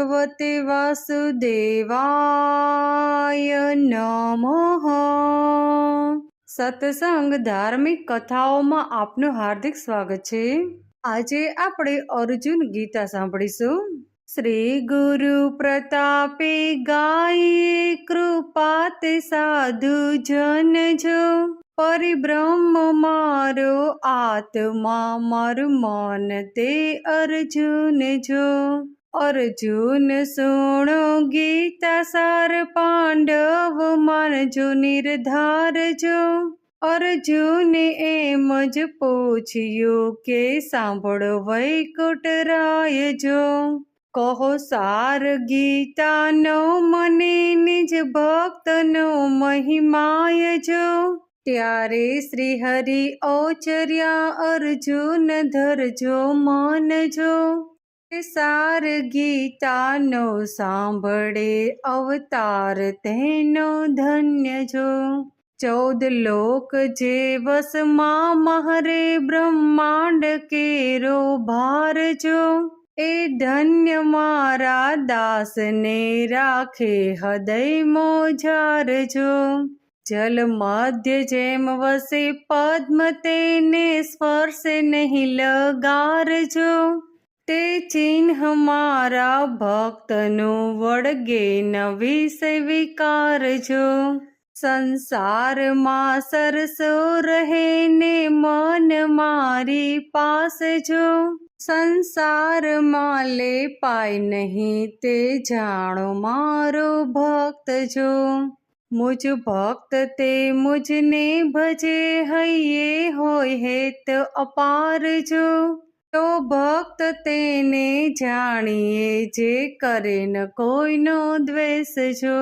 ભગવતે વાસુદેવાય નમઃ. સત્સંગ ધાર્મિક કથાઓમાં આપનું હાર્દિક સ્વાગત છે. આજે આપણે અર્જુન ગીતા સાંભળીશું. શ્રી ગુરુ પ્રતાપે ગાયે કૃપા તે સાધુ જન જો. પરિબ્રહ્મ મારો આત્મા મારું મન તે અર્જુન જો. અર્જુન સુણો ગીતા સાર પાંડવ માનજો નિર્ધારજો અર્જુને એમ જ પૂછ્યું કે સાંભળો વૈકુટ રાય જો. કહો સાર ગીતાનો મને નિજ ભક્તનો મહિમાય જો. ત્યારે શ્રી હરિ ઔચર્યા અર્જુન ધરજો માનજો. સાર ગીતાનો સાંભળે અવતાર તેનો ધન્ય જો. ચૌદ લોક જે વસમાં મહરે બ્રહ્માંડ કેરો ભાર જો. એ ધન્ય મારા દાસને રાખે હૃદય મોજારજો જલ મધ્ય જેમ વસે પદ્મ તેને સ્પર્શ નહીં લગારજો તે ચિહ્ન મારા ભક્તનું વળગે નવી સ્વીકારજો સંસારમાં સરસો રહે ને મન મારી પાસે જો. સંસારમાં લે પાય નહીં તે જાણો મારો ભક્ત જો. મુજ ભક્ત તે મુજને ભજે હૈયે હોય હેત અપાર જો. તો ભક્ત તેને જાણીએ જે કરે ન કોઈનો દ્વેષ જો.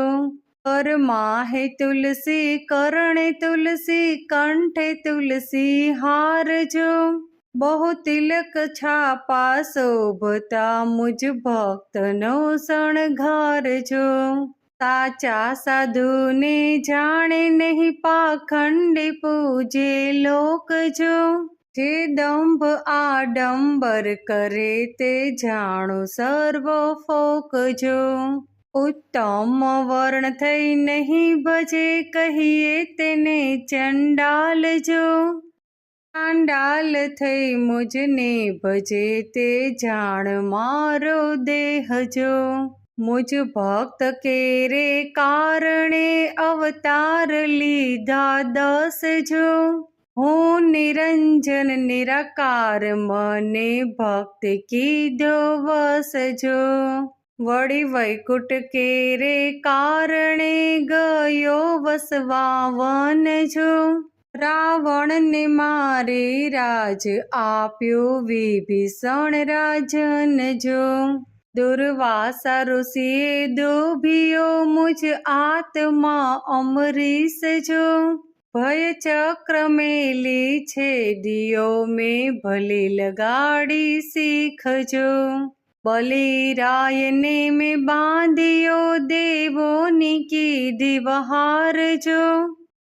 કરમાહે તુલસી, કરણે તુલસી, કંઠે તુલસી હાર જો. બહુ તિલક છાપા શોભતા મુજ ભક્તનો શણગારજો સાચા સાધુને જાણે નહીં પાખંડી પૂજે લોક જો દંભ આડંબર કરે તે જાણો સર્વ ફોકજો ઉત્તમ વર્ણ થઈ નહીં ભજે કહીએ તેને ચંડાલ ચાંડાલ થઈ મુજને ભજે તે જાણ મારો દેહ જો. મુજ ભક્ત કેરે કારણે અવતાર લીધા દસ જો. હું નિરંજન, નિરાકાર, મને ભક્ત કીધો વસજો વળી વૈકુટ કેરે કારણે ગયો વસવાવન જો. રાવણને મારે રાજ આપ્યો વિભીષણ રાજન જો. દુર્વાસા ઋષિએ દોભિયો મુજ આત્મા અમરીશ જો. ભય ચક્ર મેલી છે દિયો મેં ભલે લગાડી શીખજો. બલિરાયને મેં બાંધ્યો દેવોની કીધી વહારજો.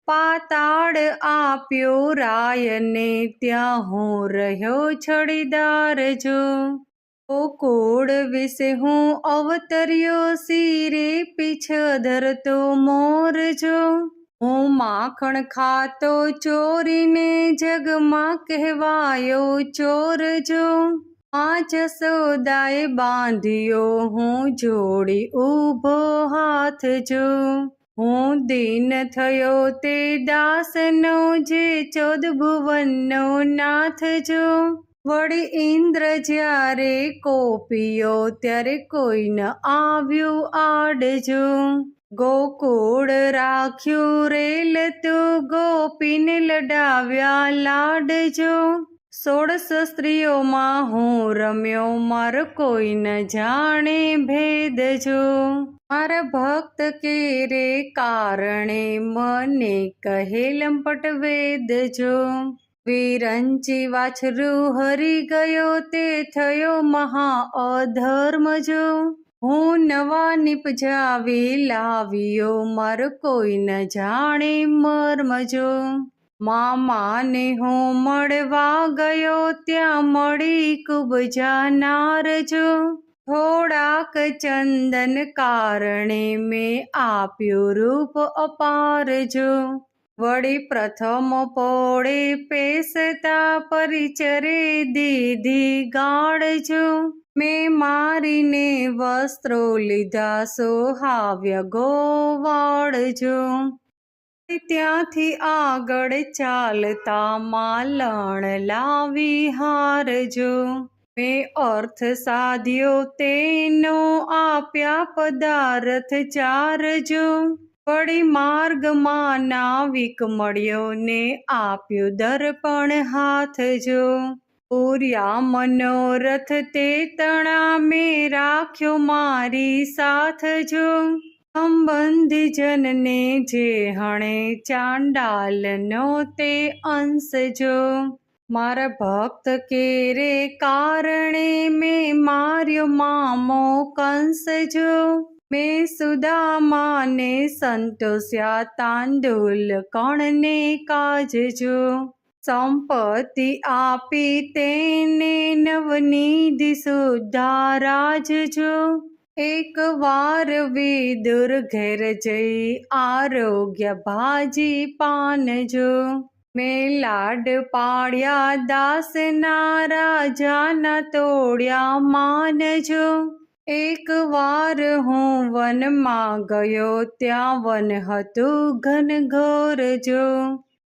પાતાળ આપ્યો રાયને ત્યાં હું રહ્યો છડીદાર જો ગોકુળ વિશે હું અવતર્યો શિરે પીછ ધરતો મોર જો હું માખણ ખાતો ચોરીને જગમાં કહેવાયો ચોર જો. આ જસોદાએ બાંધ્યો હું જોડી ઊભો હાથ જો. હું દિન થયો તે દાસનો જે ચૌદ ભુવનનો નાથ જો. વળી ઇન્દ્ર જ્યારે કોપિયો ત્યારે કોઈ ન આવ્યું આડજો. ગોકુળ રાખ્યું રેલ તું ગોપીને લડાવ્યા લાડજો સોળસ સ્ત્રીઓમાં હું રમ્યો, માર કોઈ ન જાણે ભેદ જો. મારા ભક્ત કેરે કારણે મને કહે લંપટ વેદ જો. વિરંચી વાછરું હરી ગયો, તે થયો મહા અધર્મ જો. હું નવા નિપજાવી લાવ્યો, માર કોઈ ન જાણે મરમજો મામાને હું મળવા ગયો, ત્યાં મળી કુબજા નારજો થોડાક ચંદન કારણે મેં આપ્યું રૂપ અપારજો વળી પ્રથમ પોળે પેસતા પરિચરે દીધી ગાળજો મેં મારીને વસ્ત્રો લીધા, સોહાવ્ય ગોવાળજો ત્યાંથી આગળ ચાલતા માલણ લાવી હારજો. મેં અર્થ સાધ્યો તેનો આપ્યા પદાર્થ ચારજો. વળી માર્ગમાં નાવિક મળ્યો ને આપ્યું દર્પણ હાથ જો પૂર્યા મનોરથ તે તણા મેં રાખ્યો મારી સાથ જો. સંબંધી જનને જે હણે ચાંડાલનો તે અંશ જો. મારા ભક્ત કેરે કારણે મેં માર્યો મામો કંસ જો. મેં સુદામાને સંતોષ્યા તાંડુલ કણને કાજજો સંપત્તિ આપી તેને નવનિધિ સુધારાજ જો એક વાર વિદુર ઘેર જઈ આરોગ્ય ભાજી પાનજો મેં લાડ પાડ્યા દાસના રાજાના તોડ્યા માનજો એક વાર હું વનમાં ગયો ત્યાં વન હતું ઘનઘોર જો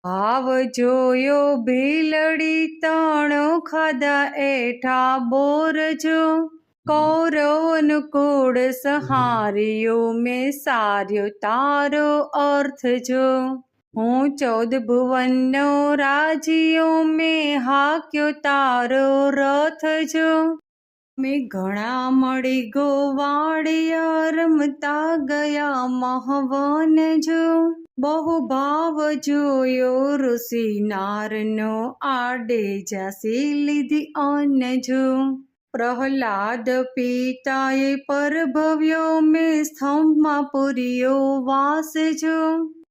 ભાવ જોયો ભીલડી તણો ખાધા એઠા બોરજો કૌરવનું કુળ સહાર્યો મેં સાર્યો તારો અર્થ જો. હું ચૌદ ભુવનનો રાજીઓ મેં હાક્યો તારો રથ જો. મેં ઘણા મળી ગોવાળિયા રમતા ગયા મહવન જો. બહુ ભાવ જોયો, ઋષિ નારનો આડે જાસી લીધી અન્ન જો પ્રહલાદ પિતાએ પરભવ્યો, મેં સ્તંભમાં પૂર્યો વાસ જો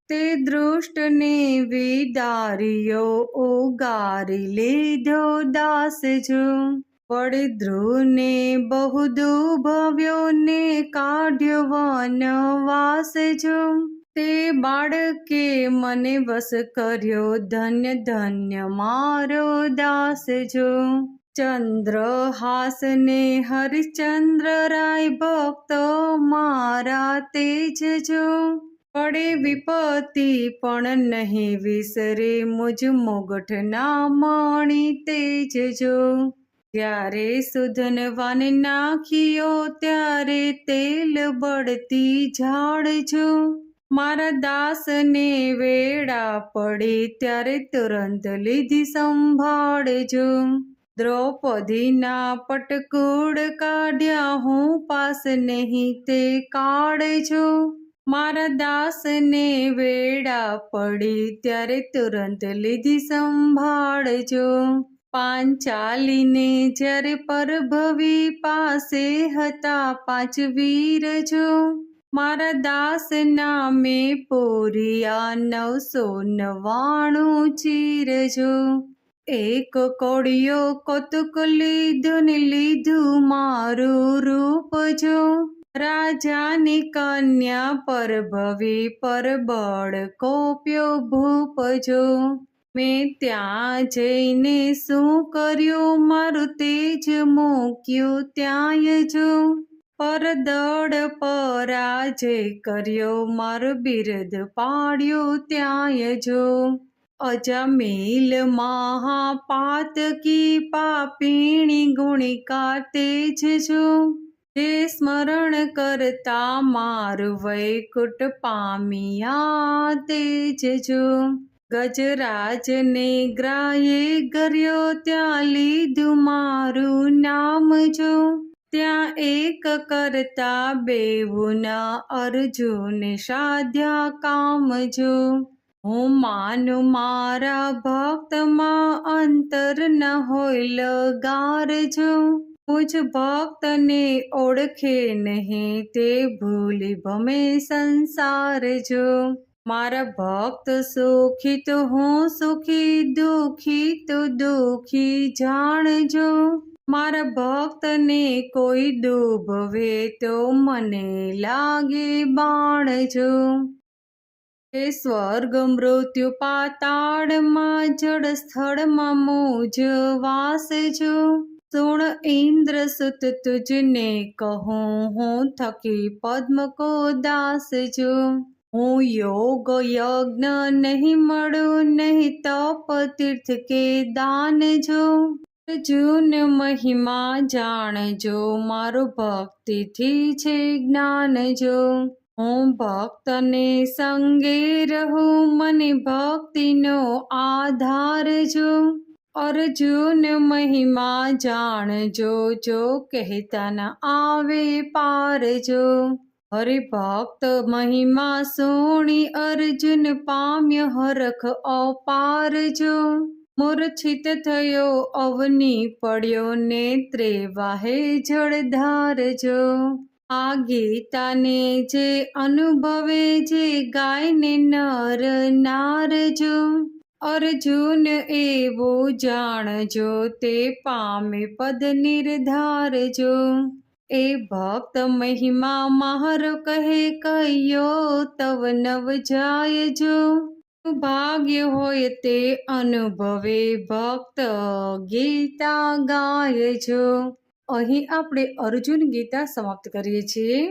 તે દૃષ્ટને વિદાર્યો, ઉગારી લીધો દાસ જો વળી ધ્રુવને બહુ દુભવ્યો ને કાઢ્યો વનવાસ જો તે બાળકે મને વસ કર્યો, ધન્ય ધન્ય, મારો દાસ જો. ચંદ્રહાસને હરિચંદ્ર રાય ભક્ત મારા તેજ જો. પડે વિપત્તિ પણ નહીં વિસરે, મુજ મુગટના મણી તેજ જો. ત્યારે સુધનવાન નાખ્યો, ત્યારે તેલ બળતી ઝાડજો મારા દાસને વેળા પડે ત્યારે તુરંત લીધી સંભાળજો દ્રૌપદીના પટકુડ કાઢ્યા હું પાસ નહીં તે કાઢજો મારા દાસને વેળા પડી ત્યારે તુરંત લીધી સંભાળજો પાંચાલીને જ્યારે પરભવી પાસે હતા પાંચ વીર જો. મારા દાસ નામે પોરિયા નવસો નવાણું ચીરજો. એક કોડિયો કોતુક લીધું લીધું મારું રૂપ જો. રાજાની કન્યા પરભવી પરબળ કોપ્યો ભૂપ જો. મેં ત્યાં જઈને શું કર્યું? મારું તેજ મૂક્યું ત્યાંય જો. પરદળ પરાજય કર્યો, માર બિરદ પાડ્યો ત્યાંય જો. અજમીલ મહાપાતકી પાપીણી ગુણિકા તેજ જો જે. સ્મરણ કરતા મારું વૈકુટ પામિયા તેજ જો ગજરાજને ગ્રાહે કર્યો ત્યાં લીધું મારું નામ જો. ત્યાં એક કરતા બેવુના અર્જુન સાધ્યા કામજો હું માનું મારા ભક્તમાં અંતર ન હોય લગારજો મુજ ભક્તને ઓળખે નહીં તે ભૂલી ભમે સંસાર જો. મારા ભક્ત સુખી તો હું સુખી દુખી તો દુખી જાણજો. મારા ભક્તને કોઈ દુભવે તો મને લાગે બાણજો એ સ્વર્ગ મૃત્યુ પાતાળમાં જળ સ્થળમાં મોજ વાસજો સુણ ઇન્દ્ર સુત તુજને કહું, હું થકી પદ્મ કો દાસ જો. હું યોગ યજ્ઞ નહીં મળું, નહીં તપ તીર્થ કે દાન જો. અર્જુન મહિમા જાણજો, મારો ભક્તિથી છે જ્ઞાન જો. હું ભક્તને સંગે રહું, મને ભક્તિનો આધાર જો. અર્જુન મહિમા જાણજો, જો કહેતા ન આવે પારજો હરે ભક્ત મહિમા સોણી, અર્જુન પામ્ય હરખ અપારજો મૂર્છિત થયો, અવની પડ્યો નેત્રે વાહે જળધારજો આ ગીતાને જે અનુભવે જે ગાયને નર નારજો. અર્જુન એવો જાણજો, તે પામે પદ નિર્ધારજો. એ ભક્ત મહિમા મહાર કહે, કયો તવ નવ જાય જો ભાગ્ય હોય તે અનુભવે ભક્ત ગીતા ગાય છો. અહીં આપણે અર્જુન ગીતા સમાપ્ત કરીએ છીએ.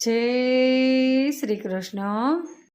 જય શ્રી કૃષ્ણ.